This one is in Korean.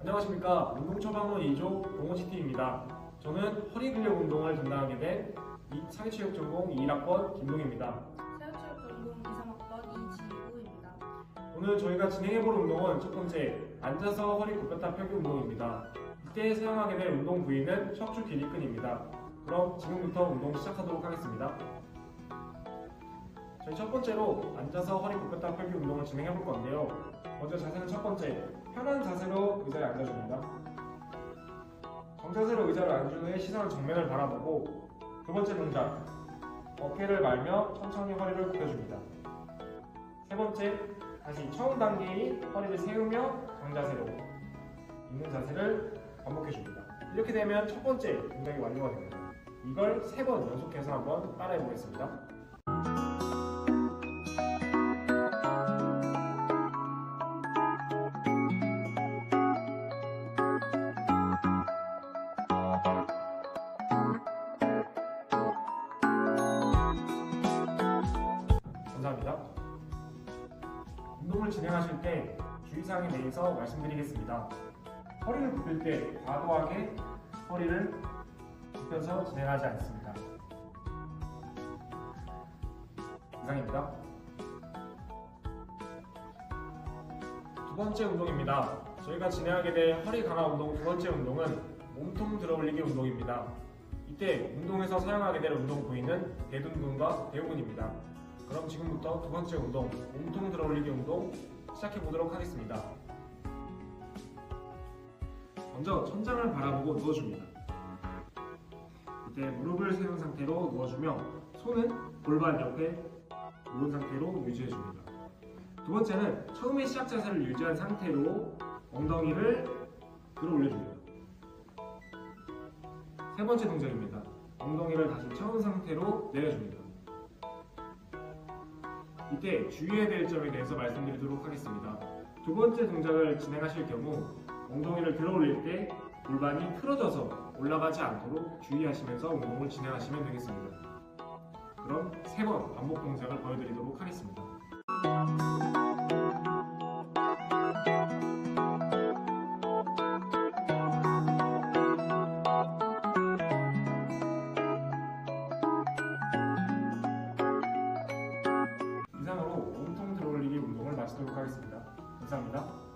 안녕하십니까 운동 처방론 2조 동호CT입니다. 저는 허리 근력 운동을 담당하게 된 이- 사회체육 전공 2학번 김동입니다. 사회체육 전공 2, 3학번 이지우입니다. 오늘 저희가 진행해볼 운동은 첫 번째 앉아서 허리 굽혔다 펴기 운동입니다. 이때 사용하게 될 운동 부위는 척추 길이끈입니다. 그럼 지금부터 운동 시작하도록 하겠습니다. 저희 첫 번째로 앉아서 허리 굽혔다 펴기 운동을 진행해 볼 건데요. 먼저 자세는 첫 번째 편한 자세로 의자에 앉아줍니다. 정자세로 의자를 앉은 후에 시선을 정면을 바라보고 두 번째 동작 어깨를 말며 천천히 허리를 굽혀줍니다. 세 번째 다시 처음 단계인 허리를 세우며 정자세로 있는 자세를 반복해 줍니다. 이렇게 되면 첫 번째 동작이 완료가 됩니다. 이걸 세 번 연속해서 한번 따라해 보겠습니다. 운동을 진행하실 때 주의사항에 대해서 말씀드리겠습니다. 허리를 굽힐 때 과도하게 허리를 굽혀서 진행하지 않습니다. 이상입니다. 두 번째 운동입니다. 저희가 진행하게 될 허리 강화 운동 두 번째 운동은 몸통 들어올리기 운동입니다. 이때 운동에서 사용하게 될 운동 부위는 대둔근과 대우근입니다. 그럼 지금부터 두 번째 운동, 몸통 들어올리기 운동 시작해 보도록 하겠습니다. 먼저 천장을 바라보고 누워줍니다. 이때 무릎을 세운 상태로 누워주며 손은 골반 옆에 놓은 상태로 유지해줍니다. 두 번째는 처음에 시작 자세를 유지한 상태로 엉덩이를 들어 올려줍니다. 세 번째 동작입니다. 엉덩이를 다시 채운 상태로 내려줍니다. 이때 주의해야 될 점에 대해서 말씀드리도록 하겠습니다. 두 번째 동작을 진행하실 경우 엉덩이를 들어 올릴 때 골반이 틀어져서 올라가지 않도록 주의하시면서 운동을 진행하시면 되겠습니다. 그럼 세 번 반복 동작을 보여드리도록 하겠습니다. 하겠습니다. 감사합니다.